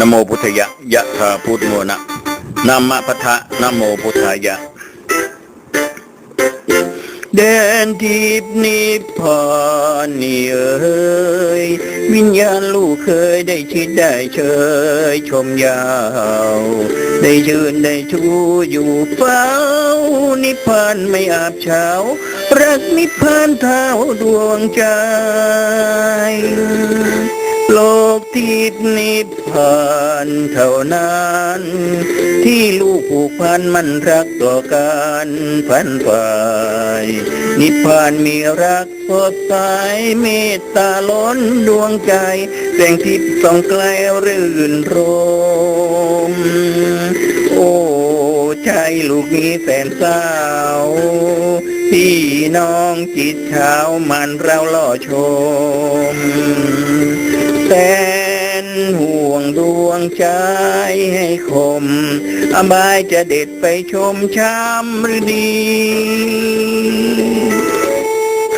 นโมพุทธยะยะธาพุทโมนะนะมะพทะนโมพุทธายะเดินทิพนิพพานนี่เอ้ยวิญญาณลูกเคยได้ชิดได้เชยชมยาว ได้ชื่นได้ชูอยู่เฝ้า นิพพานไม่อาบเช้า รักนิพพานเท่าดวงใจ โลกทิพนิพพานเท่านั้น ที่ลูกผูกพันมันรักต่อกันพันฝ่าย นิพพานมีรักสดใสเมตตาล้นดวงใจแสงทิพย์ส่องไกลรื่นรม โอ้ใจลูกนี้แสนเศร้า พี่น้องจิตเช้ามันเราล่อชมแสนห่วงดวงใจให้คม อบายจะเด็ดไปชมช้ำหรือดี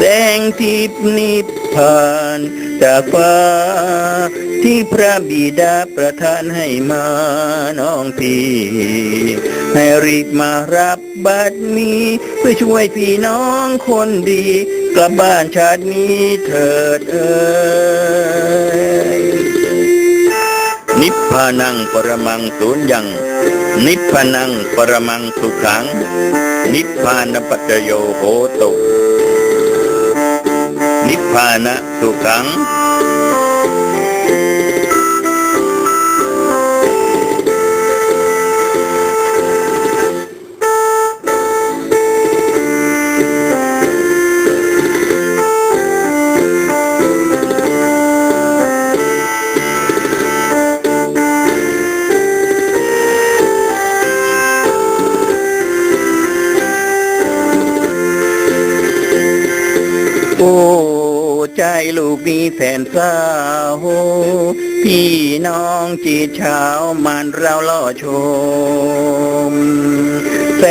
แสงทิพนิพพานจากฟ้า ที่พระบิดาประทานให้มาน้องพี่ ให้รีบมารับบัตรนี้เพื่อช่วยพี่น้องคนดี กลับบ้านชาตินี้เถิดเอ่ยนิพพานังปรมังสูญยัง นิพพานังปรมังสุขัง นิพพานปัจโยโหตุานะสุขังโอ้ ใจลูกมีแสนเศร้า พี่น้องจีเช้ามันเราล่อชม แส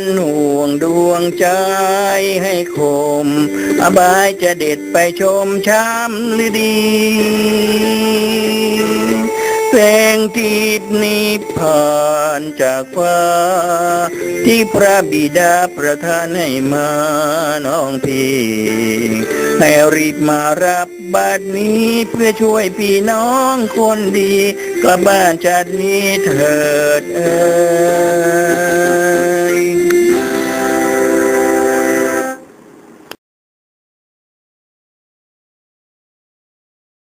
นห่วงดวงใจให้คม อบายจะเด็ดไปชมช้ำหรือดี แสงทิพนิพพานจากฟ้า ที่พระบิดาประทานให้มาน้องพี่ให้รีบมารับบัตรนี้เพื่อช่วยพี่น้องคนดีกลับบ้านชาตินี้เถิดเอ่ย